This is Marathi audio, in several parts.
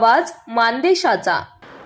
आवाज मानदेशाचा.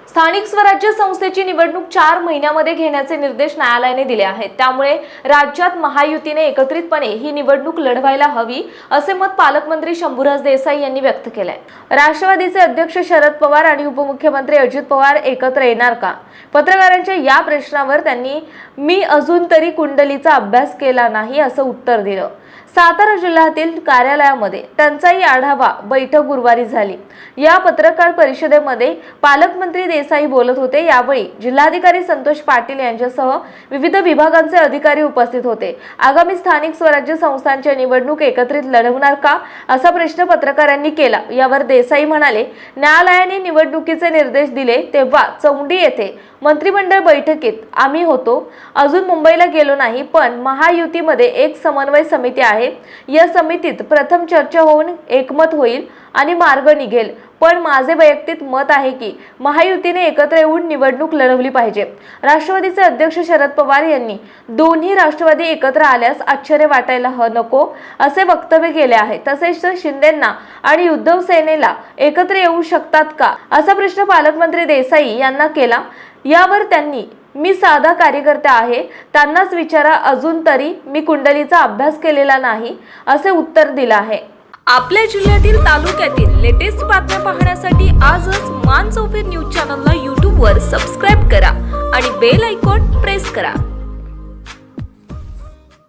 स्थानिक स्वराज्य संस्थेची निवडणूक चार महिन्यामध्ये घेण्याचे निर्देश न्यायालयाने दिले आहेत. त्यामुळे राज्यात महायुतीने एकत्रितपणे ही निवडणूक लढवायला हवी असे मत पालकमंत्री शंभूराज देसाई यांनी व्यक्त केलंय. राष्ट्रवादीचे अध्यक्ष शरद पवार आणि उपमुख्यमंत्री अजित पवार एकत्र येणार का? पत्रकारांच्या या प्रश्नावर त्यांनी मी अजून तरी कुंडलीचा अभ्यास केला नाही असं उत्तर दिलं. सातारा जिल्ह्यातील कार्यालयामध्ये टंचाई आढावा बैठक गुरुवारी झाली. या पत्रकार परिषदेमध्ये पालकमंत्री देसाई बोलत होते. यावेळी जिल्हाधिकारी संतोष पाटील यांच्यासह विविध विभागांचे अधिकारी उपस्थित होते. आगामी स्थानिक स्वराज्य संस्थांच्या निवडणूक एकत्रित लढवणार का असा प्रश्न पत्रकारांनी केला. यावर देसाई म्हणाले न्यायालयाने निवडणुकीचे निर्देश दिले तेव्हा चौंडी येथे मंत्रिमंडळ बैठकीत आम्ही होतो. अजून मुंबईला गेलो नाही पण महायुतीमध्ये एक समन्वय समिती आहे. आहे. या समितीत प्रथम चर्चा होऊन एकमत होईल आणि मार्ग निघेल. पण माझे वैयक्तिक मत आहे की महायुतीने एकत्र येऊन निवडणूक लढवली पाहिजे. राष्ट्रवादीचे अध्यक्ष शरद पवार यांनी दोन्ही राष्ट्रवादी एकत्र आल्यास आश्चर्य वाटायला ह नको असे वक्तव्य केले आहे. तसेच शिंदेंना आणि उद्धव सेनेला एकत्र येऊ शकतात का? असा प्रश्न पालकमंत्री देसाई यांना केला. यावर त्यांनी मी साधा कार्यकर्ता आहे त्यांनाच विचारा अजून तरी मी कुंडलीचा अभ्यास केलेला नाही असे उत्तर दिलं आहे. आपल्या जिल्ह्यातील तालुक्यातील लेटेस्ट बातम्या पाहण्यासाठी आजच मान चौफेर न्यूज चॅनलला यूट्यूबवर सबस्क्राईब करा आणि बेल आयकॉन प्रेस करा.